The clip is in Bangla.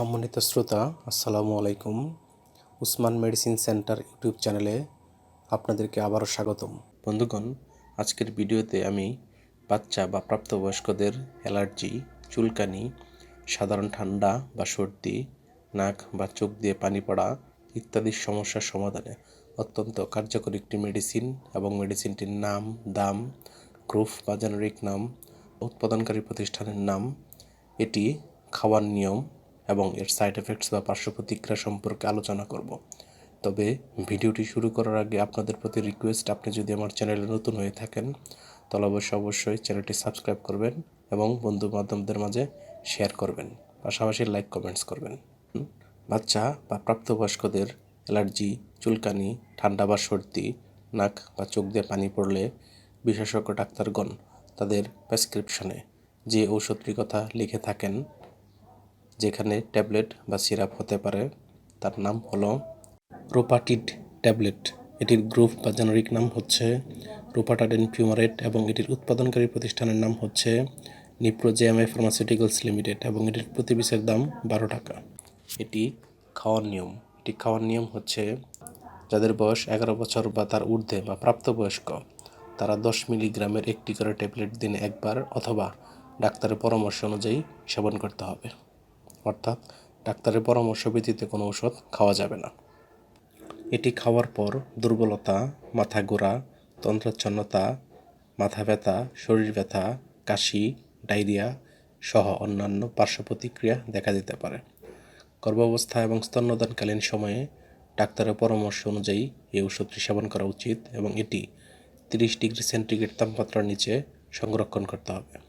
সম্মানিত শ্রোতা, আসসালামু আলাইকুম। উসমান মেডিসিন সেন্টার ইউটিউব চ্যানেলে আপনাদেরকে আবারও স্বাগতম। বন্ধুগণ, আজকের ভিডিওতে আমি বাচ্চা বা প্রাপ্তবয়স্কদের অ্যালার্জি, চুলকানি, সাধারণ ঠান্ডা বা সর্দি, নাক বা চোখ দিয়ে পানি পড়া ইত্যাদি সমস্যার সমাধানে অত্যন্ত কার্যকরী একটি মেডিসিন এবং মেডিসিনটির নাম, দাম, গ্রুপ বা জেনারিক নাম, উৎপাদনকারী প্রতিষ্ঠানের নাম, এটি খাওয়ার নিয়ম এবং এর সাইড এফেক্টস বা পার্শ্ব প্রতিক্রিয়া সম্পর্কে আলোচনা করব। তবে ভিডিওটি শুরু করার আগে আপনাদের প্রতি রিকোয়েস্ট আপনি যদি আমার চ্যানেলে নতুন হয়ে থাকেন, তাহলে অবশ্যই অবশ্যই চ্যানেলটি সাবস্ক্রাইব করবেন এবং বন্ধু বান্ধবদের মাঝে শেয়ার করবেন। পাশাপাশি লাইক কমেন্টস করবেন। বাচ্চা বা প্রাপ্তবয়স্কদের অ্যালার্জি চুলকানি, ঠান্ডা বা সর্দি, নাক বা চোখ দিয়ে পানি পড়লে বিশেষজ্ঞ ডাক্তারগণ তাদের প্রেসক্রিপশনে যে ঔষধটির কথা লিখে থাকেন যেখানে ট্যাবলেট বা সিরাপ হতে পারে, তার নাম হলো রোপাটিড ট্যাবলেট। এটির গ্রুপ বা জেনারিক নাম হচ্ছে রোপাটাডেন ফিউমারেট এবং এটির উৎপাদনকারী প্রতিষ্ঠানের নাম হচ্ছে নিপ্রোজেএমআই ফার্মাসিউটিক্যালস লিমিটেড এবং এটির প্রতি পিসের দাম বারো টাকা। এটি খাওয়ার নিয়ম। এটি খাওয়ার নিয়ম হচ্ছে যাদের বয়স এগারো বছর বা তার ঊর্ধ্বে বা প্রাপ্তবয়স্ক, তারা দশ মিলিগ্রামের একটি করে ট্যাবলেট দিনে একবার অথবা ডাক্তারের পরামর্শ অনুযায়ী সেবন করতে হবে। অর্থাৎ ডাক্তারের পরামর্শ ব্যতীত কোনো ওষুধ খাওয়া যাবে না। এটি খাওয়ার পর দুর্বলতা, মাথা ঘোরা, তন্ত্রচ্ছন্নতা, মাথা ব্যথা, শরীর ব্যথা, কাশি, ডায়রিয়া সহ অন্যান্য পার্শ্ব প্রতিক্রিয়া দেখা দিতে পারে। গর্ভাবস্থা এবং স্তন্যদানকালীন সময়ে ডাক্তারের পরামর্শ অনুযায়ী এই ওষুধটি সেবন করা উচিত এবং এটি তিরিশ ডিগ্রি সেন্টিগ্রেড তাপমাত্রার নিচে সংরক্ষণ করতে হবে।